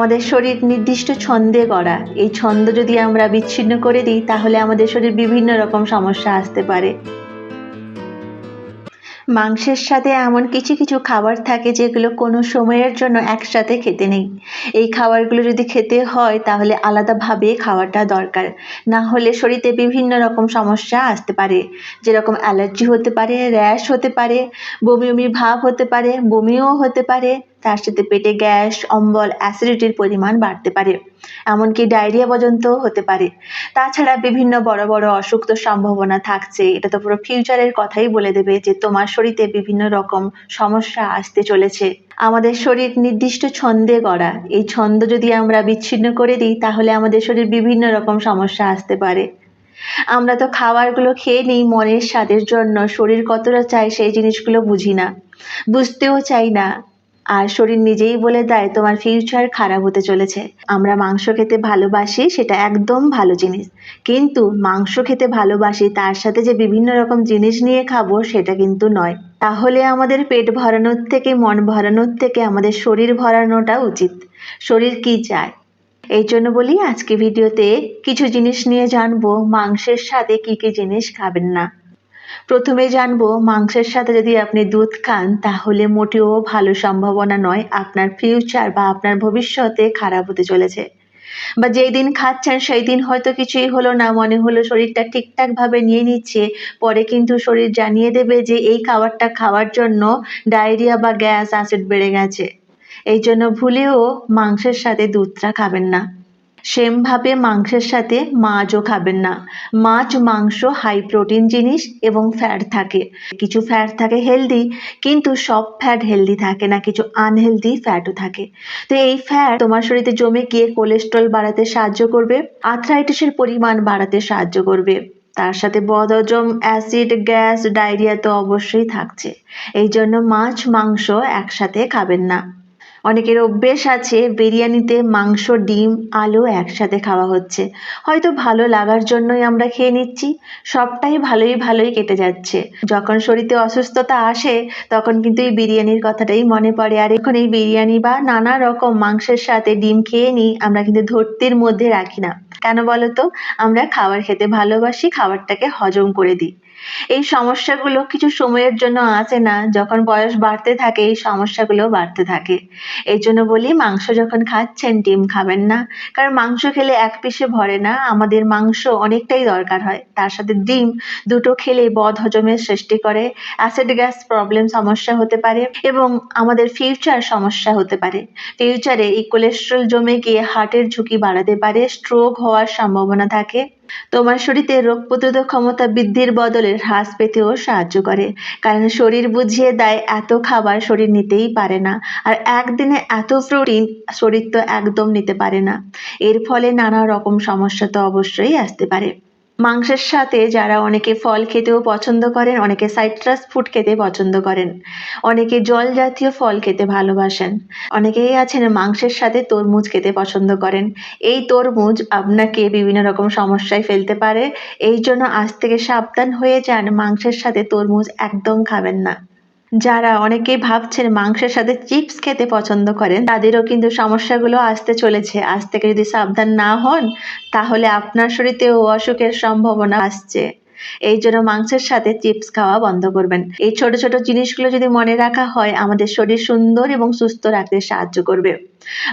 আমাদের শরীর নির্দিষ্ট ছন্দে গড়া। এই ছন্দ যদি আমরা বিচ্ছিন্ন করে দিই, তাহলে আমাদের শরীর বিভিন্ন রকম সমস্যা আসতে পারে। মাংসের সাথে এমন কিছু কিছু খাবার থাকে যেগুলো কোনো সময়ের জন্য একসাথে খেতে নেই। এই খাবারগুলো যদি খেতে হয়, তাহলে আলাদাভাবে খাওয়াটা দরকার। না হলে শরীরে বিভিন্ন রকম সমস্যা আসতে পারে। যেরকম অ্যালার্জি হতে পারে, র্যাশ হতে পারে, বমি বমি ভাব হতে পারে, বমিও হতে পারে। তার সাথে পেটে গ্যাস, অম্বল, অ্যাসিডিটির পরিমাণ বাড়তে পারে, এমনকি ডায়রিয়া পর্যন্ত হতে পারে। তাছাড়া বিভিন্ন বড় বড় অসুখ তো সম্ভাবনা থাকছে। এটা তো পুরো ফিউচারের কথাই বলে দেবে যে তোমার শরীরে বিভিন্ন রকম সমস্যা আসতে চলেছে। আমাদের শরীর নির্দিষ্ট ছন্দে গড়া। এই ছন্দ যদি আমরা বিচ্ছিন্ন করে দিই, তাহলে আমাদের শরীর বিভিন্ন রকম সমস্যা আসতে পারে। আমরা তো খাবারগুলো খেয়ে নিই, মনের স্বাদের জন্য। শরীর কতটা চায় সেই জিনিসগুলো বুঝি না। বুঝতেও চাই না। আর শরীর নিজেই বলে দেয়, তোমার ফিউচার খারাপ হতে চলেছে। আমরা মাংস খেতে ভালোবাসি, সেটা একদম ভালো জিনিস। কিন্তু মাংস খেতে ভালোবাসি, তার সাথে যে বিভিন্ন রকম জিনিস নিয়ে খাব, সেটা কিন্তু নয়। তাহলে আমাদের পেট ভরানোর থেকে, মন ভরানোর থেকে, আমাদের শরীর ভরানোটা উচিত। শরীর কি চায়? এই জন্য বলি আজকে ভিডিওতে কিছু জিনিস নিয়ে জানব। মাংসের সাথে কি কি জিনিস খাবেন না? প্রথমে জানব মাংসের সাথে যদি আপনি দুধ খান, তাহলে মোটেও ভালো সম্ভাবনা নয় আপনার ফিউচার বা আপনার ভবিষ্যতে খারাপ হতে চলেছে। বা যেই দিন খাচ্ছেন, সেই দিন হয়তো কিছুই হলো না, মনে হলো শরীরটা ঠিকঠাকভাবে নিয়ে নিচ্ছে, পরে কিন্তু শরীর জানিয়ে দেবে যে এই খাবারটা খাওয়ার জন্য ডায়রিয়া বা গ্যাস অ্যাসিড বেড়ে গেছে। এই জন্য ভুলেও মাংসের সাথে দুধটা খাবেন না। সেমভাবে মাংসের সাথে মাছও খাবেন না। মাছ, মাংস হাই প্রোটিন জিনিস এবং ফ্যাট থাকে। কিছু ফ্যাট থাকে হেলদি কিন্তু সব ফ্যাট হেলদি থাকে না, কিছু আনহেলদি ফ্যাটও থাকে। তো এই ফ্যাট তোমার শরীরে জমে গিয়ে কোলেস্ট্রল বাড়াতে সাহায্য করবে আর্থ্রাইটিসের পরিমাণ বাড়াতে সাহায্য করবে। তার সাথে বদহজম অ্যাসিড গ্যাস ডায়রিয়া তো অবশ্যই থাকছে। এই জন্য মাছ, মাংস একসাথে খাবেন না। অনেকের অভ্যেস আছে বিরিয়ানিতে মাংস, ডিম, আলু একসাথে খাওয়া হচ্ছে। হয়তো ভালো লাগার জন্যই আমরা খেয়ে নিচ্ছি। সবটাই ভালোই ভালোই কেটে যাচ্ছে। যখন শরীরে অসুস্থতা আসে, তখন কিন্তু এই বিরিয়ানির কথাটাই মনে পড়ে। আর এখন এই বিরিয়ানি বা নানা রকম মাংসের সাথে ডিম খেয়ে নিই, আমরা কিন্তু ধরতির মধ্যে রাখি না। কেন বলো তো আমরা খাবার খেতে ভালোবাসি, খাবারটাকে হজম করে দিই। এই সমস্যাগুলো কিছু সময়ের জন্য আসে না। যখন বয়স বাড়তে থাকে, এই সমস্যাগুলো বাড়তে থাকে। এই জন্য বলি, মাংস যখন খাচ্ছেন, ডিম খাবেন না। কারণ মাংস খেলে এক পিসে ভরে না। আমাদের মাংস অনেকটাই দরকার হয়। তার সাথে ডিম দুটো খেলে বদ হজমের সৃষ্টি করে। অ্যাসিড গ্যাস প্রবলেম সমস্যা হতে পারে এবং আমাদের ফিউচার সমস্যা হতে পারে। ফিউচারে এই কোলেস্ট্রল জমে গিয়ে হার্টের ঝুঁকি বাড়াতে পারে। স্ট্রোক হওয়ার সম্ভাবনা থাকে। তোমার শরীরে রোগ প্রতিরোধক ক্ষমতা বৃদ্ধির বদলে হ্রাস পেতেও সাহায্য করে। কারণ শরীর বুঝিয়ে দেয়, এত খাবার শরীর নিতেই পারে না। আর একদিনে এত প্রোটিন শরীর তো একদম নিতে পারে না। এর ফলে নানা রকম সমস্যা তো অবশ্যই আসতে পারে। মাংসের সাথে যারা অনেকে ফল খেতেও পছন্দ করেন, অনেকে সাইট্রাস ফুড খেতে পছন্দ করেন, অনেকে জল জাতীয় ফল খেতে ভালোবাসেন, অনেকেই আছেন মাংসের সাথে তরমুজ খেতে পছন্দ করেন। এই তরমুজ আপনাকে বিভিন্ন রকম সমস্যায় ফেলতে পারে, এই জন্য আজ থেকে সাবধান হয়ে যান, মাংসের সাথে তরমুজ একদম খাবেন না। যারা অনেকেই ভাবছেন মাংসের সাথে চিপস খেতে পছন্দ করেন, তাদেরও কিন্তু সমস্যাগুলো আসতে চলেছে। আজ থেকে যদি সাবধান না হন, তাহলে আপনার শরীরেও অসুখের সম্ভাবনা আসছে। এই জন্য মাংসের সাথে চিপস খাওয়া বন্ধ করবেন। এই ছোট ছোট জিনিসগুলো যদি মনে রাখা হয়, আমাদের শরীর সুন্দর এবং সুস্থ রাখতে সাহায্য করবে।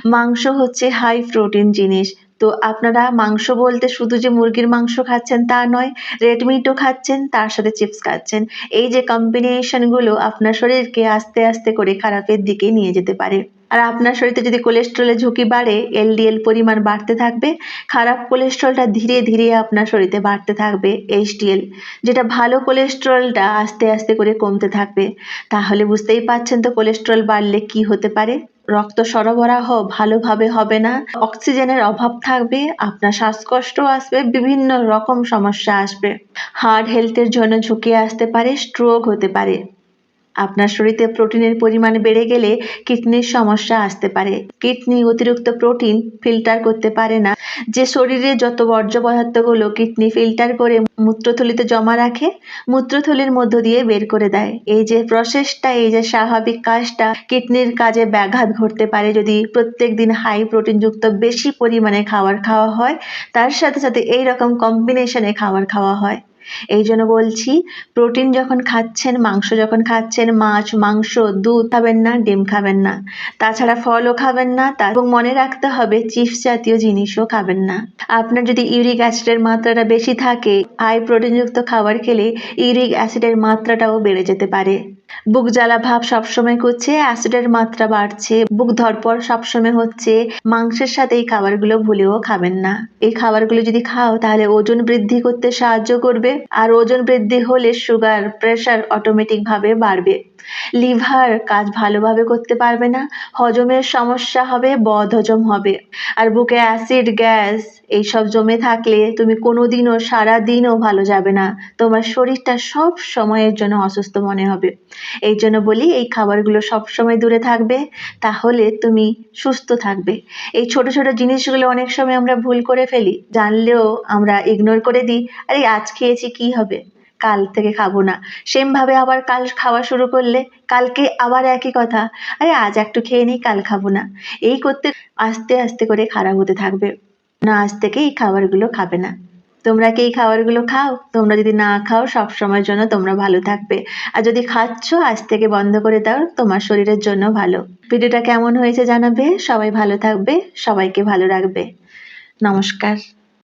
মাংস হচ্ছে হাই প্রোটিন জিনিস। তো আপনারা মাংস বলতে শুধু যে মুরগির মাংস খাচ্ছেন তা নয় রেড মিটও খাচ্ছেন, তার সাথে চিপস খাচ্ছেন। এই যে কম্বিনেশনগুলো আপনার শরীরকে আস্তে আস্তে করে খারাপের দিকে নিয়ে যেতে পারে। আর আপনার শরীরে যদি কোলেস্ট্রলের ঝুঁকি বাড়ে এলডিএল পরিমাণ বাড়তে থাকবে, খারাপ কোলেস্ট্রলটা ধীরে ধীরে আপনার শরীরে বাড়তে থাকবে এইচডিএল যেটা ভালো কোলেস্ট্রলটা আস্তে আস্তে করে কমতে থাকবে। তাহলে বুঝতেই পাচ্ছেন তো কোলেস্ট্রল বাড়লে কি হতে পারে? রক্ত সরবরাহ ভালোভাবে হবে না, অক্সিজেনের অভাব থাকবে, আপনার শ্বাসকষ্ট আসবে, বিভিন্ন রকম সমস্যা আসবে। হার্ট হেলথের জন্য ঝুঁকি আসতে পারে স্ট্রোক হতে পারে। আপনার শরীরে প্রোটিনের পরিমাণ বেড়ে গেলে কিডনির সমস্যা আসতে পারে। কিডনি অতিরিক্ত প্রোটিন ফিল্টার করতে পারে না। যে শরীরে যত বর্জ্য পদার্থগুলো কিডনি ফিল্টার করে মূত্রথলিতে জমা রাখে, মূত্রথলির মধ্য দিয়ে বের করে দেয়। এই যে প্রসেসটা, এই যে স্বাভাবিক কাজটা, কিডনির কাজে ব্যাঘাত ঘটতে পারে যদি প্রত্যেক দিন হাই প্রোটিনযুক্ত বেশি পরিমাণে খাবার খাওয়া হয়, তার সাথে সাথে এই রকম কম্বিনেশনে খাবার খাওয়া হয়। এই জন্য বলছি, প্রোটিন যখন খাচ্ছেন, মাংস যখন খাচ্ছেন, মাছ, মাংস, দুধ খাবেন না, ডিম খাবেন না। তাছাড়া ফলও খাবেন না, তা এবং মনে রাখতে হবে চিপস জাতীয় জিনিসও খাবেন না। আপনার যদি ইউরিক অ্যাসিডের মাত্রাটা বেশি থাকে হাই প্রোটিনযুক্ত খাবার খেলে ইউরিক অ্যাসিডের মাত্রাটাও বেড়ে যেতে পারে। বুক জ্বালা ভাব সবসময় করছে, অ্যাসিডের মাত্রা বাড়ছে, বুক ধরপর সবসময় হচ্ছে। মাংসের সাথে এই খাবারগুলো ভুলেও খাবেন না। এই খাবারগুলো যদি খাও, তাহলে ওজন বৃদ্ধি করতে সাহায্য করবে। আর ওজন বৃদ্ধি হলে সুগার প্রেশার অটোমেটিক ভাবে বাড়বে। লিভার কাজ ভালোভাবে করতে পারবে না, হজমের সমস্যা হবে বদহজম হবে। আর বুকে অ্যাসিড, গ্যাস এইসব জমে থাকলে তুমি সারা দিনও ভালো যাবে না। তোমার শরীরটা সব সময়ের জন্য অসুস্থ মনে হবে। এই জন্য বলি, এই খাবারগুলো সব সময় দূরে থাকবে, তাহলে তুমি সুস্থ থাকবে। এই ছোট ছোট জিনিসগুলো অনেক সময় আমরা ভুল করে ফেলি, জানলেও আমরা ইগনোর করে দিই, আরে, আজ খেয়েছি, কি হবে? কাল থেকে খাব না। সেমভাবে আবার কাল খাওয়া শুরু করলে কালকে আবার একই কথা, আরে আজ একটু খেয়ে নিই, কাল খাব না। এই করতে আস্তে আস্তে করে খারাপ হতে থাকবে। না, আজ থেকে এই খাবারগুলো খাবে না। তোমরা কি এই খাবারগুলো খাও? তোমরা যদি না খাও, সব সময়ের জন্য তোমরা ভালো থাকবে। আর যদি খাচ্ছ, আজ থেকে বন্ধ করে দাও, তোমার শরীরের জন্য ভালো। ভিডিওটা কেমন হয়েছে জানাবে? সবাই ভালো থাকবে, সবাইকে ভালো রাখবে। নমস্কার।